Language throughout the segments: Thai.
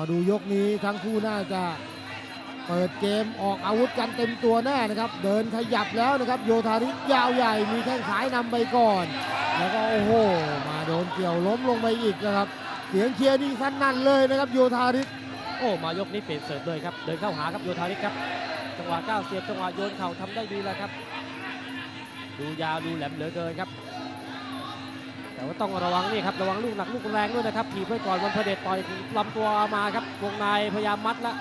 มาดูยกนี้ทั้งคู่น่าจะเปิดเกมออกอาวุธกันเต็มตัวแน่นะครับ เดินขยับแล้วนะครับโยธาริยาวใหญ่มีแข้งขายนำไปก่อน แล้วก็โอ้โห มาโดนเกี่ยวล้มลงไปอีกนะครับ เสียงเชียร์นี่สนั่นเลยนะครับโยธาริโอ้มายกนี้เปลี่ยนเสิร์ฟเลยครับ เดินเข้าหาครับโยธาริครับ จังหวะก้าวเสียบจังหวะโยนเข่าทำได้ดีแล้วครับ ดูยาวดูแหลมเหลือเกินครับ แต่ว่าต้องระวังนี่ครับระวังลูกหนักลูกแรงด้วยนะครับถีบไว้ก่อนวันพระเดชต่อยลำตัวมาครับวงในพยายามมัดแล้ว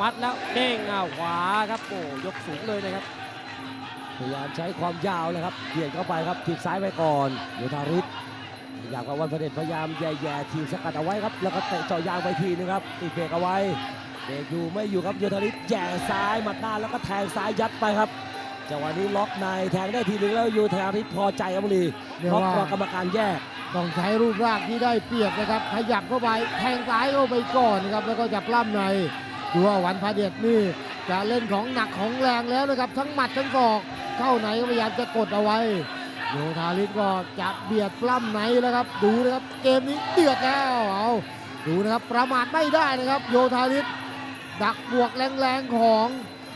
มัดแล้วเด้งอ้าวขวาครับโอ้ยกสูงเลยนะครับ พยายามใช้ความยาวเลยครับเบียดเข้าไปครับทีบซ้ายไปก่อนโยธาริศอยากกับวันพระเดชพยายามแย่ๆทีบสกัดเอาไว้ครับแล้วก็เตะเจาะยางไปทีนึงครับติดเบรกเอาไว้เบรกอยู่ไม่อยู่ครับโยธาริศแย่ซ้ายหมัดหน้าแล้วก็แทงซ้ายยัดไปครับ จังหวะนี้ล็อกในแทงได้ทีนึงแล้วโยธาริศพอใจครับบุรีเรียกล็อกว่า รอกรรมการแยก ต้องใช้รูปร่างที่ได้เปรียบนะครับ ขยับเข้าไปแทงซ้ายเข้าไปก่อนนะครับ แล้วก็จับปล้ำในดูว่าวันพระเดชนี่จะเล่นของหนักของแรงแล้วนะครับ ทั้งหมัดทั้งศอกเข้าไหนก็พยายามจะกดเอาไว้โยธาริศก็จะเบียดปล้ำในแล้วครับ ดูนะครับ เกมนี้เดือดแล้วเอาดูนะครับประมาทไม่ได้นะครับ โยธาริศดักบวกแรงๆของ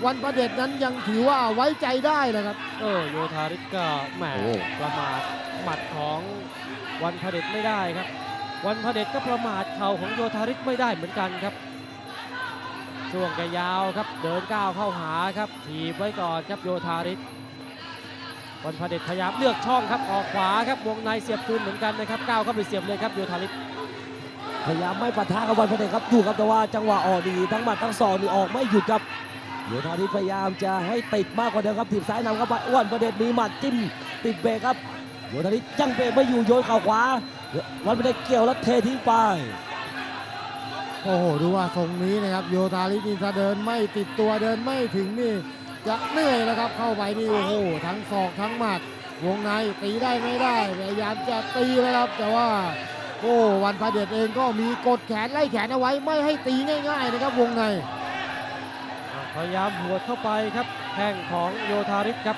วันพระเดชนั้นยังถือว่าไว้ใจได้นะครับ เออโยธาริศก็แหมโอ้ ประมาทหมัดของวันพระเดชไม่ได้ครับ วันพระเดชก็ประมาทเข่าของโยธาริศไม่ได้เหมือนกันครับช่วงแกยาวครับเดินก้าวเข้าหาครับถีบไว้ก่อนครับโยธาริศวันพระเดชพยายามเลือกช่องครับออกขวาครับวงในเสียบคืนเหมือนกันนะครับก้าวเข้าไปเสียบเลยครับโยธาริศพยายามไม่ปะทะกับวันพระเดชครับดูครับแต่ว่าจังหวะออกดีทั้งหมัดทั้งศอกนี่ออกไม่หยุดครับ โยธาริศพยายามจะให้ติดมากกว่าเดิมครับถีบซ้ายนำเข้าไปอ้วนพระเดชมีหมัดจิ้มติดเบรกครับโยธาริศยังเบรกไม่อยู่โยนเข่าขวาวันพระเดชเกี่ยวแล้วเททิ้งไปโอ้โหดูว่าทรงนี้นะครับโยธาลิสนี่ถ้าเดินไม่ติดตัวเดินไม่ถึงนี่จะเหนื่อยแล้วครับเข้าไปนี่โอ้โหทั้งศอกทั้งหมัดวงในตีได้ไม่ได้พยายามจะตีแล้วครับ แต่ว่าโอ้วันพระเดชเองก็มีกดแขนไล่แขนเอาไว้ไม่ให้ตีง่าย ๆ นะครับวงใน พยายามหัวดเข้าไปครับแข้งของโยธาริศครับ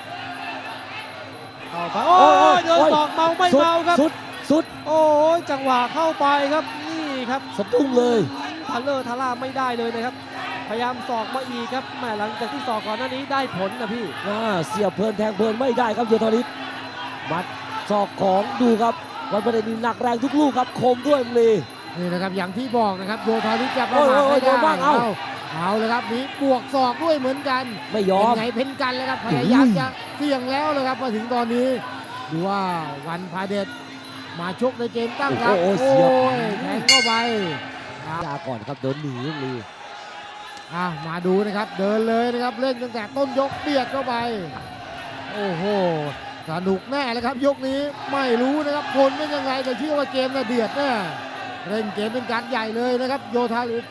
เอาไปโอ้ยโดนศอกเมาไม่เมาครับสุดสุดโอ้ยจังหวะเข้าไปครับนี่ครับสะดุ้งเลยทัลเลอร์ทาร่าไม่ได้เลยนะครับ พยายามสอกมาอีกครับแหม่หลังจากที่สอกก่อนหน้านี้ได้ผลนะพี่อ่าเสียบเพลินแทงเพลินไม่ได้ครับโยธาริศหมัดศอกของดูครับวันพระเดชนี่หนักแรงทุกลูกครับคมด้วยมลีนี่นะครับอย่างที่บอกนะครับโยธาลิสจะประมาทโอ้ยโอ้ยไม่ได้โดนบ้างเอ้า เอาเลยครับมีบวกศอกด้วยเหมือนกันไม่ยอเป็นมไงเพ่นกันแล้วครับพยายามอุ้ยจะเสี่ยงแล้วเลยครับมาถึงตอนนี้ดูว่าวันพาเดชมาชกในเกมตั้งรับโอ้โอ้โหเสียบยแทงเข้าไปอะยาก่อนครับโดนหนีมลีอะมาดูนะครับเดินเลยนะครับเล่นตั้งแต่ต้นยกเบียดเข้าไป โอ้โหสนุกแน่เลยครับยกนี้ไม่รู้นะครับผลเป็นยังไงแต่เชื่อว่าเกมน่ะเดือดแน่เล่นเกมเป็นการใหญ่เลยนะครับโยธาลิส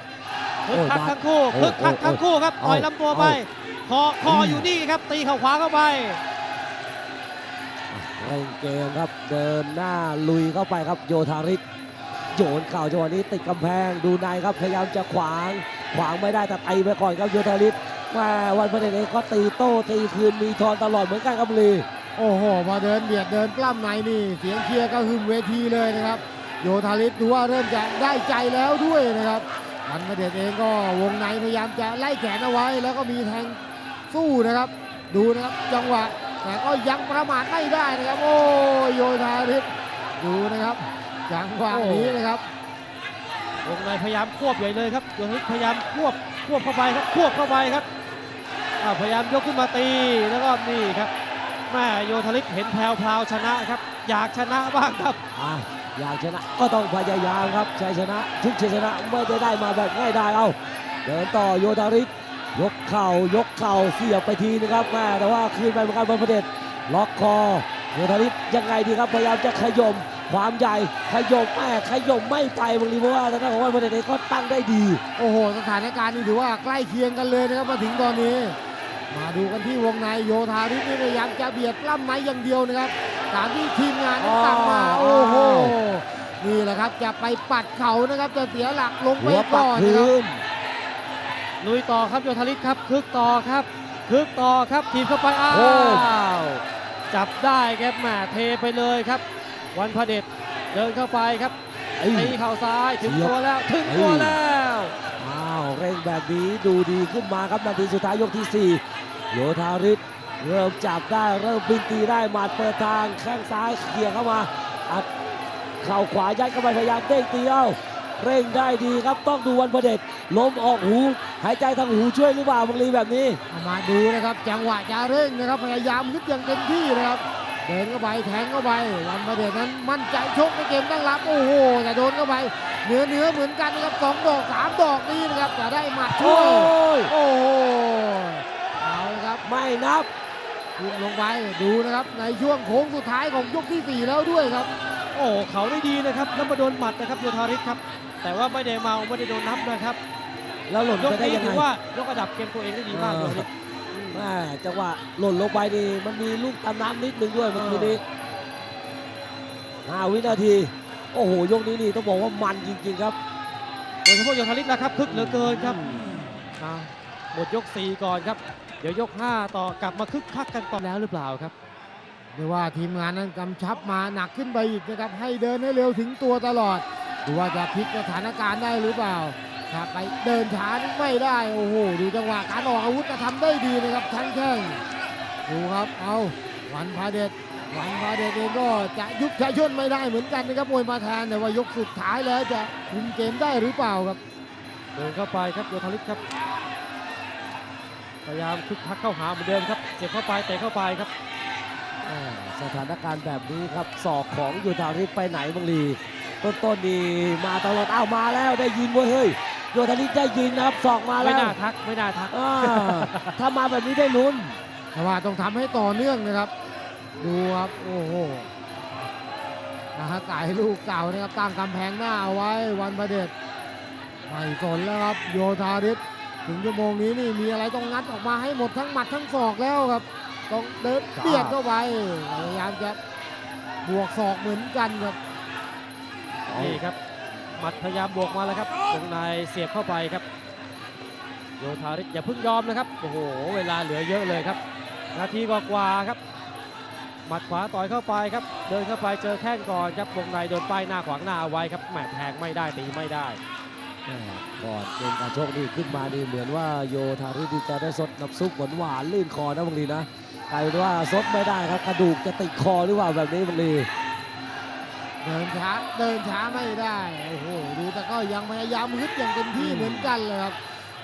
คึกคักทั้งคู่โอ้คึกคักโอ้ทั้งคู่ครับโอ้ต่อยลำตัวไปคอคออืมอยู่นี่ครับ ตีเข่าขวาเข้าไปเร่งเกมครับเดินหน้าลุยเข้าไปครับโยธาริศโยนเข่าจังหวะนี้ติดกำแพงดูในครับพยายามจะขวาง ขวางไม่ได้แต่ตีไปก่อนครับโยธาริศมาวันพระเดชเองก็ตีโต้ตีคืนมีทอนตลอดเหมือนกันครับลีโอ้โหพอเดินเบียดเดินปล้ำในนี่ เสียงเชียร์ก็หึมเวทีเลยนะครับ โยธาลิสดูว่าเริ่มจะได้ใจแล้วด้วยนะครับ วันมาเดชเองก็วงในพยายามจะไล่แขนเอาไว้ แล้วก็มีแทงสู้นะครับ ดูนะครับจังหวะแต่ก็ยังประมาทไม่ได้นะครับ โอ้ยโยธาลิสดูนะครับจังหวะนี้นะครับวงในพยายามควบใหญ่เลยครับโยนิกพยายามควบควบเข้าไปครับควบเข้าไปครับอ่าพยายามยกขึ้นมาตีแล้วก็นี่ครับแม่โยธลิกเห็นแพรวพราวชนะครับ อยากชนะบ้างครับ อยากชนะก็ต้องพยายามครับชัยชนะทุกชัยชนะไม่ได้ได้มาแบบง่ายได้เอาเดินต่อโยธาริศยกเข่ายกเข่าเสียบไปทีนะครับแม่แต่ว่าคืนไปเหมือนกันวันพระเดชล็อกคอโยธาริศยังไงดีครับพยายามจะขย่มความใหญ่ขย่มแม่ขย่มไม่ไปบางทีเพราะว่าทางด้านของวันพระเดชเองก็ตั้งได้ดี โอ้โห สถานการณ์นี่ถือว่าใกล้เคียงกันเลยนะครับมาถึงตอนนี้ มาดูกันที่วงในโยธาริสนี่พยายามจะเบียดปล้ำไม้อย่างเดียวนะครับตามที่ทีมงานนั้นสั่งมาอ๋อโอ้โหนี่แหละครับจะไปปัดเขานะครับจะเสียหลักลงไปหัวปัก่กอนนะพื้ครับนลุยต่อครับโยธลิตครับคึกต่อครับคึกต่อครับทีมเข้าไปอ้าโอ้วจับได้ครับแหม่เทไปเลยครับ วันพระเดชเดินเข้าไปครับเอ้ยตีเข่าซ้ายถึงเสียบตัวแล้วถึงเอ้ยตัวแล้วแบบนี้ดูดีขึ้นมาครับนาทีสุดท้ายยกที่4 โยธาริศเริ่มจับได้เริ่มบินตีได้หมัดเปิดทางแข้งซ้ายเขี่ยเข้ามาอัดเข่าขวายัดเข้าไปพยายามเด้งตีเอาเร่งได้ดีครับต้องดูวันพระเดชล้มออกหู หายใจทางหูช่วยหรือเปล่าบังลีแบบนี้เอามาดูนะครับ จังหวะจะเร่งนะครับพยายามฮึดอย่างเต็มที่นะครับเดินเข้าไปแทงเข้าไปวันประเดชนั้นมั่นใจชกในเกมตั้งรับโอ้โหแต่โดนเข้าไปเหนือเหนือเหมือนกันนะครับสองดอกสามดอกนี้นะครับจะได้หมัดช่โอ้วยยโอ้โหเอาละครับ ไม่นับยิงลงไปดูนะครับในช่วงโค้งสุดท้ายของยกที่สี่แล้วด้วยครับ โอ้เขาได้ดีนะครับแล้วมาโดนหมัดนะครับโยธาริศครับ แต่ว่าไม่ได้เมาไม่ได้โดนนับนะครับ แล้วหล่นยกไปได้นี้ยังไงถือว่ายกระดับเกมตัวเองได้ดีมากเอโยอธาริศแม่จังหวะหล่นลงไปนี่มันมีลูกตามน้ำนิดนึงด้วยเมื่อกี้นี้ห้าวินาที โอ้โหยกนี้นี่ต้องบอกว่ามันจริงๆครับ โดยเฉพาะโยธาริศนะครับคึกเหลือเกินครับอ่าหมดยก4ก่อนครับเดี๋ยวยก 5 ต่อกลับมาคึกคักกันต่อแล้วหรือเปล่าครับเรียกว่าทีมงานนั้นกำชับมาหนักขึ้นไปอีกนะครับให้เดินให้เร็วถึงตัวตลอดดูว่าจะพลิกสถานการณ์ได้หรือเปล่าถ้าไปเดินช้านี่ไม่ได้โอ้โหดูจังหวะการออกอาวุธจะทำได้ดีนะครับทั้งแข้งดูครับเอาวันพาเดชวันพาเดชเองก็จะยุบจะย่นไม่ได้เหมือนกันนะครับมวยมาแทนแต่ว่ายกสุดท้ายแล้วจะคุมเกมได้หรือเปล่าครับ เดินเข้าไปครับโยธาริศครับ พยายามคึกคักเข้าหาเหมือนเดิมครับเสียบเข้าไปเตะเข้าไปครับอ่าสถานการณ์แบบนี้ครับศอกของยูทาริสไปไหนบังลีต้นต้นๆนี่มาตลอดอ้าวมาแล้วได้ยินเว้ยเฮ้ยยูทาริสได้ยินนะครับศอกมาไม่แล้วน่าทักไม่น่าทักอ่าถ้ามาแบบนี้ได้ลุ้นแต่ว่าต้องทำให้ต่อเนื่องนะครับ ดูครับโอ้โหนะฮะสายลูกเก่านะครับตั้งกำแพงหน้าเอาไว้วันประเดชไม่สนแล้วครับโยธาริศ ถึงชั่วโมงนี้นี่มีอะไรต้องงัดออกมาให้หมดทั้งหมัดทั้งศอกแล้วครับ ต้องเดินเบียดเข้าไปพยายามจะบวกศอกเหมือนกันครับนี่ครับหมัดพยายามบวกมาแล้วครับวงในเสียบเข้าไปครับโยธาริศอย่าเพิ่งยอมนะครับโอ้โหเวลาเหลือเยอะเลยครับ นาทีกว่าๆครับหมัดขวาต่อยเข้าไปครับ เดินเข้าไปเจอแข้งก่อนครับวงในโดนป้ายหน้าขวางหน้าเอาไว้ครับแหมแทงไม่ได้ตีไม่ได้แม่ ก่อนเกมการชกนี่ขึ้นมานี่เหมือนว่าโยธาริสนี่จะได้สดน้ำซุปหวานหวานลื่นคอนะบางลีนะกลายเป็นว่าสดไม่ได้ครับกระดูกจะติดคอหรือเปล่าแบบนี้บางลีเดินช้าเดินช้าไม่ได้โอ้โหดูแต่ก็ยังพยายามฮึดอย่างเต็มที่เหมือนกันเลยครับ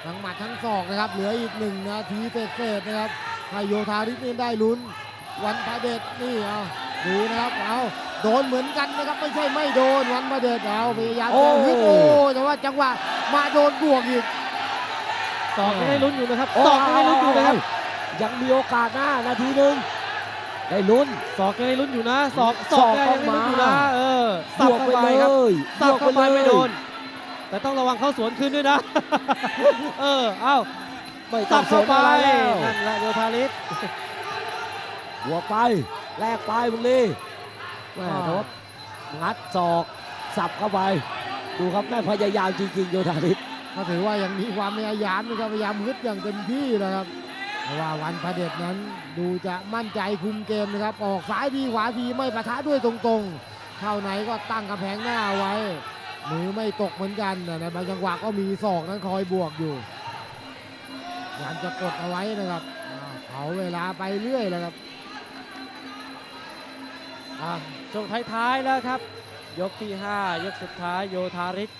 ทั้งหมัดทั้งศอกนะครับ เหลืออีกหนึ่งนาทีเศษๆนะครับให้โยธาริศนี่ได้ลุ้น วันพระเดชนี่เอา ดูนะครับเอาโดนเหมือนกันนะครับไม่ใช่ไม่โดนวันพระเดชเอาพยายามจะฮึดโอ้แต่ว่าจังหวะมาโดนบวกอีก สอกยังได้ลุ้นอยู่นะครับโอ้สอกยังได้ลุ้นอยู่นะครับ ยังมีโอกาสหน้านาทีหนึ่งได้ลุ้น สอกยังได้ลุ้นอยู่นะสอกศสออกกยังได้ลุ้นอยู่นะออกมาเออบสับวกเข้าไปไปเลครับยสับบวกเข้าไปเลยไม่โดน แต่ต้องระวังเข้าสวนคืนด้วยนะ เออ เอ้าไม่ต้สัองบสเข้านไปอะไรแล้วนั่นแหละโยธาริศบวกไป แลกไปบางลีแม่แต่ว่างัดศอกสับเข้าไป ดูครับแม่พยายามจริงๆโยธาริสก็ถือว่ายังมีความพยายามนะครับพยายามฮึดอย่างเต็มที่นะครับเพราะว่าวันพระเดชนั้นดูจะมั่นใจคุมเกมนะครับ ออกซ้ายทีขวาทีไม่ปะทะด้วยตรงๆ เข้าไหนก็ตั้งกำแพงหน้าไว้มือไม่ตกเหมือนกันแต่ในบางจังหวะก็มีศอกนั้นคอยบวกอยู่พยายามจะกดเอาไว้นะครับเขาเวลาไปเรื่อยแล้วครับ ช่วงท้ายๆแล้วครับ ยกที่ 5 ยกสุดท้ายโยธาริศ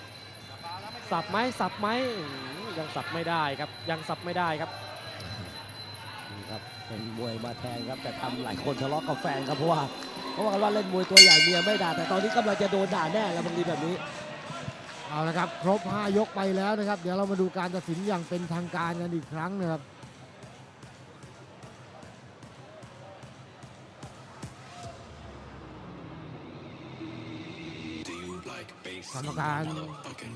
สับไหมสับไหมอื้อหือยังสับไม่ได้ครับ ยังสับไม่ได้ครับนี่ครับเป็นมวยมาแทงครับแต่ทำหลายคนทะเลาะกับแฟนครับเพราะว่าเพราะว่ากันว่าเล่นมวยตัวใหญ่เมียไม่ด่าแต่ตอนนี้กำลังจะโดนด่าแน่แล้วบางทีแบบนี้เอาละครับครบ 5 ยกไปแล้วนะครับ เดี๋ยวเรามาดูการตัดสินอย่างเป็นทางการกันอีกครั้งนะครับ กรรมการ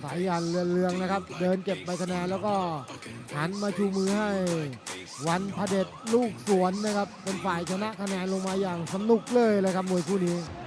สายยันเรือนเรืองนะครับ เดินเก็บใบคะแนนแล้วก็หันมาชูมือให้ วันพระเดชลูกสวนนะครับ เป็นฝ่ายชนะคะแนนลงมาอย่างสนุกเลยเลยครับมวยคู่นี้ค